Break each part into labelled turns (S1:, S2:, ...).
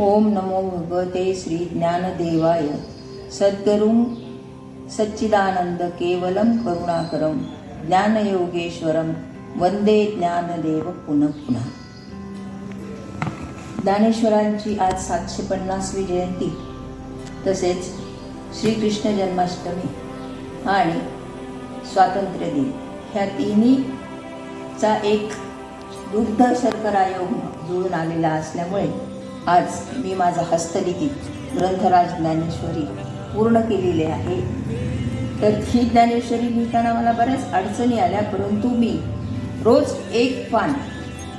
S1: ओम नमो भगवते श्री ज्ञानदेवाय. सद्गुरुं सच्चिदानंद केवलं करुणाकरं ज्ञानयोगेश्वरं वंदे ज्ञानदेव पुनः पुन्हा ज्ञानेश्वरांची आज सातशे पन्नासवी जयंती. तसेच श्रीकृष्ण जन्माष्टमी आणि स्वातंत्र्य दिन. ह्या तिन्हीचा एक दुग्ध शर्करायोग जुळून आलेला असल्यामुळे आज मी माझा हस्तलिखित ग्रंथराज ज्ञानेश्वरी पूर्ण केलेली आहे. तर ही ज्ञानेश्वरी लिहिताना मला बऱ्याच अडचणी आल्या परंतु मी रोज एक पान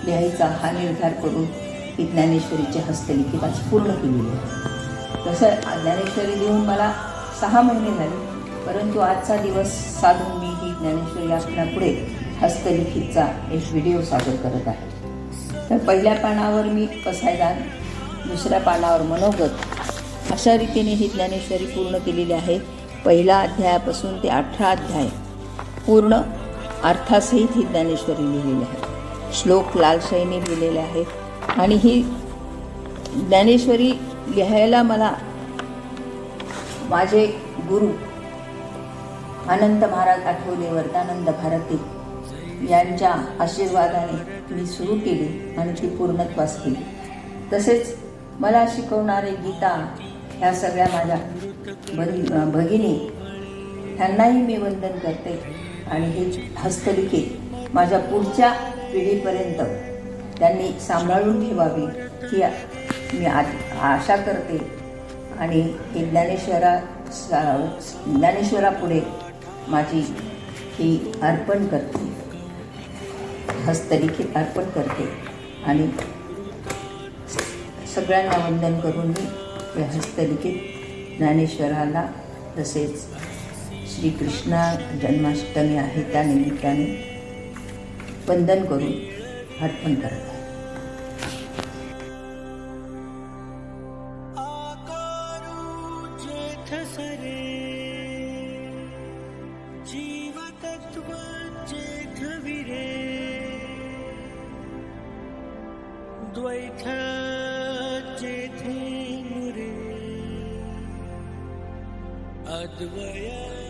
S1: लिहायचा हा निर्धार करून ही ज्ञानेश्वरीची हस्तलिखित आज पूर्ण केलेली आहे. तसं ज्ञानेश्वरी लिहून मला सहा महिने झाले परंतु आजचा दिवस साधून मी ही ज्ञानेश्वरी आपल्यापुढे हस्तलिखितचा एक व्हिडिओ सादर करत आहे. तर पहिल्या पानावर मी पसायदान दुसऱ्या पानावर मनोगत. अशा रीतीने ही ज्ञानेश्वरी पूर्ण केलेली आहे. पहिल्या अध्यायापासून ते अठरा अध्याय. पूर्ण अर्थासहित ही ज्ञानेश्वरी लिहिलेली आहे. श्लोक लालशाहीने लिहिलेले आहेत आणि ही ज्ञानेश्वरी लिहायला मला माझे गुरु अनंत महाराज आठवले वरदानंद भारती यांच्या आशीर्वादाने मी सुरू केली आणि ती पूर्णत्वास केली तसेच मला शिकवणारे गीता ह्या सगळ्या माझ्या बन भगिनी ह्यांनाही मी वंदन करते. आणि हे हस्तलिखित माझ्या पुढच्या पिढीपर्यंत त्यांनी सांभाळून ठेवावी ही मी आ आशा करते. आणि हे ज्ञानेश्वरा ज्ञानेश्वरापुढे माझी ही अर्पण करते. हस्तलिखित अर्पण करते. आणि सगळ्यांना वंदन करून मी हस्तलिखित ज्ञानेश्वराला तसेच श्रीकृष्णा जन्माष्टमी आहे त्या निमित्ताने वंदन करून अर्पण करत आहे.
S2: जेठ सरे जीवतत्व विरे द्वैथ जेठे मुरे अद्वय